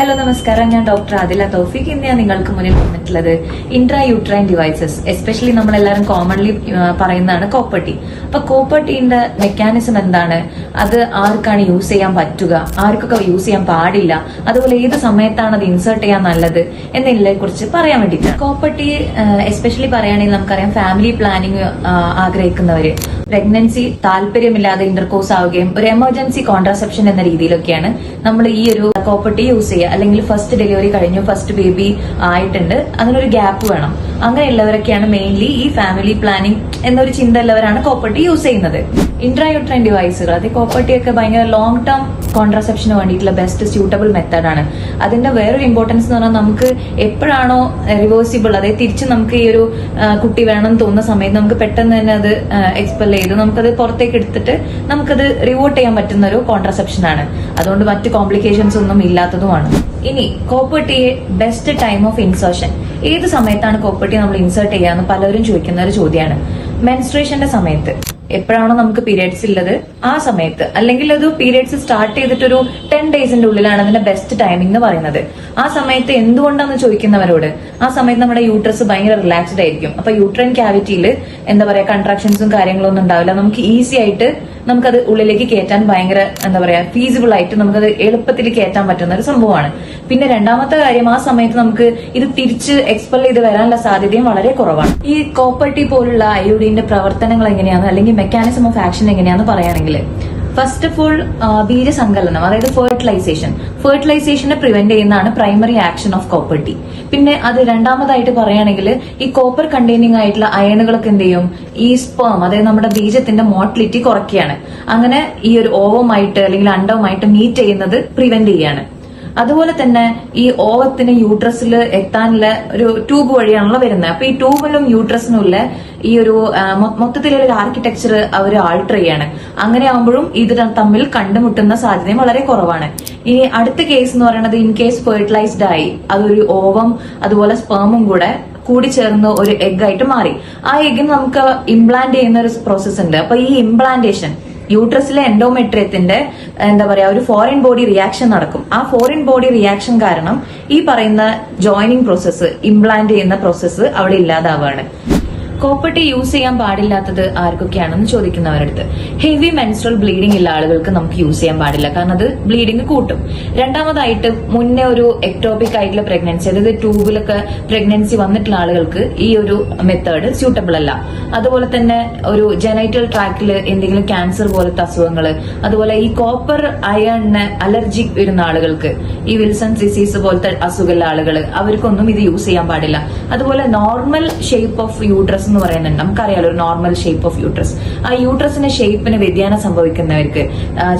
Hello നമസ്കാരം. ഞാൻ doctor Adila Tawfiq ഇന്ന് ഞാൻ നിങ്ങൾക്ക് മുന്നിൽ വന്നിട്ടുള്ളത് ഇൻട്രാ യൂട്രൈൻ ഡിവൈസസ് എസ്പെഷ്യലി നമ്മൾ എല്ലാവരും കോമൺലി പറയുന്നതാണ് കോപ്പർട്ടി അപ്പൊ കോപ്പർട്ടീന്റെ മെക്കാനിസം എന്താണ്? അത് ആർക്കാണ് യൂസ് ചെയ്യാൻ പറ്റുക? ആർക്കൊക്കെ യൂസ് ചെയ്യാൻ പാടില്ല? അതുപോലെ ഏത് സമയത്താണ് അത് ഇൻസേർട്ട് ചെയ്യാൻ നല്ലത്? എന്നതിനെ കുറിച്ച് പറയാൻ വേണ്ടിയിട്ട്. കോപ്പർട്ടി എസ്പെഷ്യലി പറയുകയാണെങ്കിൽ നമുക്കറിയാം ഫാമിലി പ്ലാനിങ് ആഗ്രഹിക്കുന്നവര്. പ്രഗ്നൻസി താല്പര്യമില്ലാതെ ഇന്റർകോഴ്സ് ആവുകയും ഒരു എമർജൻസി കോൺട്രാസെപ്ഷൻ എന്ന രീതിയിലൊക്കെയാണ് നമ്മൾ ഈ ഒരു കോപ്പർട്ടി യൂസ് ചെയ്യുക അല്ലെങ്കിൽ ഫസ്റ്റ് ഡെലിവറി കഴിഞ്ഞു ഫസ്റ്റ് ബേബി ആയിട്ടുണ്ട്. അങ്ങനെ ഒരു ഗ്യാപ്പ് വേണം അങ്ങനെയുള്ളവരൊക്കെയാണ് മെയിൻലി ഈ ഫാമിലി പ്ലാനിങ് എന്നൊരു ചിന്ത ഉള്ളവരാണ് കോപ്പർട്ടി യൂസ് ചെയ്യുന്നത്. ഇൻട്രായുട്രൈൻ ഡിവൈസുകൾ അത് കോപ്പർട്ടി ഒക്കെ ഭയങ്കര ലോങ് ടേം കോൺട്രാസെപ്ഷന് വേണ്ടിയിട്ടുള്ള ബെസ്റ്റ് സ്യൂട്ടബിൾ മെത്തേഡാണ് അതിന്റെ വേറൊരു ഇമ്പോർട്ടൻസ് എന്ന് പറഞ്ഞാൽ നമുക്ക് എപ്പോഴാണോ റിവേഴ്സിബിൾ അതായത് തിരിച്ച് നമുക്ക് ഈ ഒരു കുട്ടി വേണം എന്ന് തോന്നുന്ന സമയത്ത് നമുക്ക് പെട്ടെന്ന് തന്നെ അത് എക്സ്പെൽ ചെയ്ത് നമുക്കത് പുറത്തേക്ക് എടുത്തിട്ട് നമുക്കത് റിവോട്ട് ചെയ്യാൻ പറ്റുന്ന ഒരു കോൺട്രാസെപ്ഷൻ ആണ്. അതുകൊണ്ട് മറ്റ് കോംപ്ലിക്കേഷൻസ് ഒന്നും ഇല്ലാത്തതുമാണ്. ഇനി കോപ്പർട്ടിയെ ബെസ്റ്റ് ടൈം ഓഫ് ഇൻസേർഷൻ ഏത് സമയത്താണ് കോപ്പർട്ടി നമ്മൾ ഇൻസേർട്ട് ചെയ്യാന്ന് പലരും ചോദിക്കുന്ന ഒരു ചോദ്യമാണ്. മെൻസ്ട്രേഷന്റെ സമയത്ത്. എപ്പോഴാണോ നമുക്ക് പീരിയഡ്സ് ഉള്ളത്? ആ സമയത്ത്. അല്ലെങ്കിൽ അത് പീരിയഡ്സ് സ്റ്റാർട്ട് ചെയ്തിട്ടൊരു ടെൻ ഡേയ്സിന്റെ ഉള്ളിലാണ് അതിന്റെ ബെസ്റ്റ് ടൈമിംഗ് എന്ന് പറയുന്നത്. ആ സമയത്ത് എന്തുകൊണ്ടാന്ന് ചോദിക്കുന്നവരോട്? ആ സമയത്ത് നമ്മുടെ യൂട്രസ് ഭയങ്കര റിലാക്സ്ഡ് ആയിരിക്കും. അപ്പൊ യൂട്രൻ ക്യാവിറ്റിയിൽ എന്താ പറയാ കൺട്രാക്ഷൻസും കാര്യങ്ങളൊന്നും ഉണ്ടാവില്ല. നമുക്ക് ഈസി ആയിട്ട് നമുക്കത് ഉള്ളിലേക്ക് കയറ്റാൻ ഭയങ്കര എന്താ പറയാ ഫീസിബിൾ ആയിട്ട് നമുക്കത് എളുപ്പത്തിൽ കയറ്റാൻ പറ്റുന്ന ഒരു സംഭവമാണ്. പിന്നെ രണ്ടാമത്തെ കാര്യം ആ സമയത്ത് നമുക്ക് ഇത് തിരിച്ച് എക്സ്പെൽ ചെയ്ത് വരാനുള്ള സാധ്യതയും വളരെ കുറവാണ്. ഈ കോപ്പർട്ടി പോലുള്ള അയോഡിന്റെ പ്രവർത്തനങ്ങൾ എങ്ങനെയാണ്? അല്ലെങ്കിൽ മെക്കാനിസം ഓഫ് ആക്ഷൻ എങ്ങനെയാണെന്ന് പറയുകയാണെങ്കിൽ ഫസ്റ്റ് ഓഫ് ഓൾ ബീജസങ്കലനം അതായത് ഫെർട്ടിലൈസേഷൻ ഫെർട്ടിലൈസേഷനെ പ്രിവെന്റ് ചെയ്യുന്നതാണ് primary action of copper T പിന്നെ അത് രണ്ടാമതായിട്ട് പറയുകയാണെങ്കിൽ ഈ കോപ്പർ കണ്ടെയ്നിങ് ആയിട്ടുള്ള അയണുകളൊക്കെ എന്ത് ചെയ്യും? ഈ സ്പേം അതായത് നമ്മുടെ ബീജത്തിന്റെ മോട്ടിലിറ്റി കുറയ്ക്കുകയാണ്. അങ്ങനെ ഈ ഒരു ഓവമായിട്ട് അല്ലെങ്കിൽ അണ്ടവുമായിട്ട് മീറ്റ് ചെയ്യുന്നത് പ്രിവെന്റ് ചെയ്യാണ് അതുപോലെ തന്നെ ഈ ഓവത്തിന് യൂട്രസിൽ എത്താനുള്ള ഒരു ട്യൂബ് വഴിയാണല്ലോ വരുന്നത്. അപ്പൊ ഈ ട്യൂബിലും യൂട്രസിനുമില്ല ഈ ഒരു മൊത്തത്തിലുള്ള ഒരു ആർക്കിടെക്ചർ അവർ ആൾട്ടർ ചെയ്യാണ്. അങ്ങനെ ആകുമ്പോഴും ഇത് തമ്മിൽ കണ്ടുമുട്ടുന്ന സാധ്യതയും വളരെ കുറവാണ്. ഇനി അടുത്ത കേസ് എന്ന് പറയുന്നത് ഇൻ കേസ് ഫെർട്ടിലൈസ്ഡ് ആയി അതൊരു ഓവം അതുപോലെ സ്പേമും കൂടെ കൂടി ചേർന്ന് ഒരു എഗ് ആയിട്ട് മാറി. ആ എഗ്ഗിന് നമുക്ക് ഇംപ്ലാന്റ് ചെയ്യുന്ന ഒരു പ്രോസസ്സ് ഉണ്ട്. അപ്പൊ ഈ ഇംപ്ലാന്റേഷൻ യൂട്രസിലെ എൻഡോമെട്രിയത്തിന്റെ എന്താ പറയാ ഒരു ഫോറിൻ ബോഡി റിയാക്ഷൻ നടക്കും. ആ ഫോറിൻ ബോഡി റിയാക്ഷൻ കാരണം ഈ പറയുന്ന ജോയിനിങ് പ്രോസസ്സ് ഇംപ്ലാന്റ് ചെയ്യുന്ന പ്രോസസ്സ് അവിടെ ഇല്ലാതാവുകയാണ് കോപ്പർട്ടി യൂസ് ചെയ്യാൻ പാടില്ലാത്തത് ആർക്കൊക്കെയാണെന്ന് ചോദിക്കുന്നവരടുത്ത് ഹെവി മെൻസ്ട്രൽ ബ്ലീഡിംഗ് ഉള്ള ആളുകൾക്ക് നമുക്ക് യൂസ് ചെയ്യാൻ പാടില്ല കാരണം അത് ബ്ലീഡിംഗ് കൂട്ടും. രണ്ടാമതായിട്ട് മുന്നേ ഒരു എക്ടോപിക് ആയിട്ടുള്ള പ്രഗ്നൻസി അതായത് ട്യൂബിലൊക്കെ പ്രഗ്നൻസി വന്നിട്ടുള്ള ആളുകൾക്ക് ഈ ഒരു മെത്തേഡ് സ്യൂട്ടബിൾ അല്ല. അതുപോലെ തന്നെ ഒരു ജനൈറ്റൽ ട്രാക്കിൽ എന്തെങ്കിലും ക്യാൻസർ പോലത്തെ അസുഖങ്ങൾ അതുപോലെ ഈ കോപ്പർ അയണിന് അലർജി വരുന്ന ആളുകൾക്ക് ഈ വിൽസൺ ഡിസീസ് പോലത്തെ അസുഖമുള്ള ആളുകൾ അവർക്കൊന്നും ഇത് യൂസ് ചെയ്യാൻ പാടില്ല. അതുപോലെ നോർമൽ ഷേപ്പ് ഓഫ് യൂട്രസ് എന്ന് പറയുന്നുണ്ട്. നമുക്കറിയാലോ ഒരു നോർമൽ ഷേപ്പ് ഓഫ് യൂട്രസ് ആ യൂട്രസിന്റെ ഷേപ്പിന് വ്യതിയാനം സംഭവിക്കുന്നവർക്ക്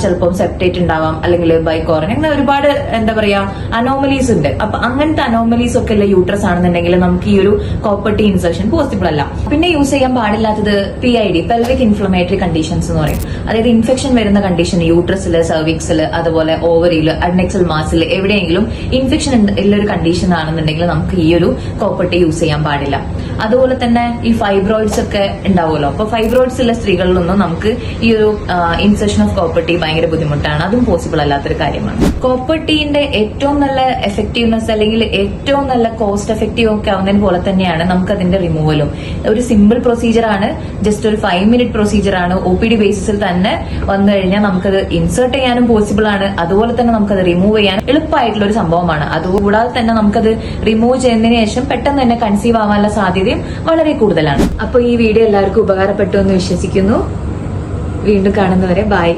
ചിലപ്പോൾ ചിലപ്പം സെപ്റ്റേറ്റ് ഉണ്ടാവാം അല്ലെങ്കിൽ ബൈക്കോറൻ അങ്ങനെ ഒരുപാട് എന്താ പറയാ അനോമലീസ് ഉണ്ട്. അപ്പൊ അങ്ങനത്തെ അനോമലീസ് ഒക്കെ ഉള്ള യൂട്രസ് ആണെന്നുണ്ടെങ്കിൽ നമുക്ക് ഈ ഒരു കോപ്പർട്ടി ഇൻസർഷൻ പോസിബിൾ അല്ല. പിന്നെ യൂസ് ചെയ്യാൻ പാടില്ലാത്തത് P I D pelvic inflammatory conditions എന്ന് പറയും. അതായത് ഇൻഫെക്ഷൻ വരുന്ന കണ്ടീഷൻ യൂട്രസിൽ സർവിക്സിൽ അതുപോലെ ഓവറിയിൽ അഡ്നെക്സൽ മാസിൽ എവിടെയെങ്കിലും ഇൻഫെക്ഷൻ ഉള്ള ഒരു കണ്ടീഷൻ ആണെന്നുണ്ടെങ്കിൽ നമുക്ക് ഈ ഒരു കോപ്പർട്ടി യൂസ് ചെയ്യാൻ പാടില്ല. അതുപോലെ തന്നെ ഈ ഫൈബ്രോയിഡ്സ് ഒക്കെ ഉണ്ടാവുമല്ലോ. അപ്പൊ ഫൈബ്രോയിഡ്സ് ഉള്ള സ്ത്രീകളിലൊന്നും നമുക്ക് ഈ ഒരു ഇൻസെഷൻ ഓഫ് കോപ്പർട്ടി ഭയങ്കര ബുദ്ധിമുട്ടാണ്. അതും പോസിബിൾ അല്ലാത്തൊരു കാര്യമാണ്. കോപ്പർട്ടീന്റെ ഏറ്റവും നല്ല എഫക്റ്റീവ്നെസ് അല്ലെങ്കിൽ ഏറ്റവും നല്ല കോസ്റ്റ് എഫക്റ്റീവ് ഒക്കെ ആവുന്നതിന് പോലെ തന്നെയാണ് നമുക്ക് അതിന്റെ റിമൂവലും ഒരു സിമ്പിൾ പ്രൊസീജിയർ ആണ്. ജസ്റ്റ് ഒരു ഫൈവ് മിനിറ്റ് പ്രൊസീജിയർ ആണ്. ഒ പി ഡി ബേസിസിൽ തന്നെ വന്നു കഴിഞ്ഞാൽ നമുക്കത് ഇൻസേർട്ട് ചെയ്യാനും പോസിബിൾ ആണ്. അതുപോലെ തന്നെ നമുക്കത് റിമൂവ് ചെയ്യാൻ എളുപ്പമായിട്ടുള്ള ഒരു സംഭവമാണ്. അതുകൂടാതെ തന്നെ നമുക്കത് റിമൂവ് ചെയ്യുന്നതിന് ശേഷം പെട്ടെന്ന് തന്നെ കൺസീവ് ആവാനുള്ള സാധ്യതയും വളരെ കൂടുതലാണ്. അപ്പോൾ ഈ വീഡിയോ എല്ലാവർക്കും ഉപകാരപ്പെട്ടു എന്ന് വിശ്വസിക്കുന്നു. വീണ്ടും കാണുന്നവരെ ബൈ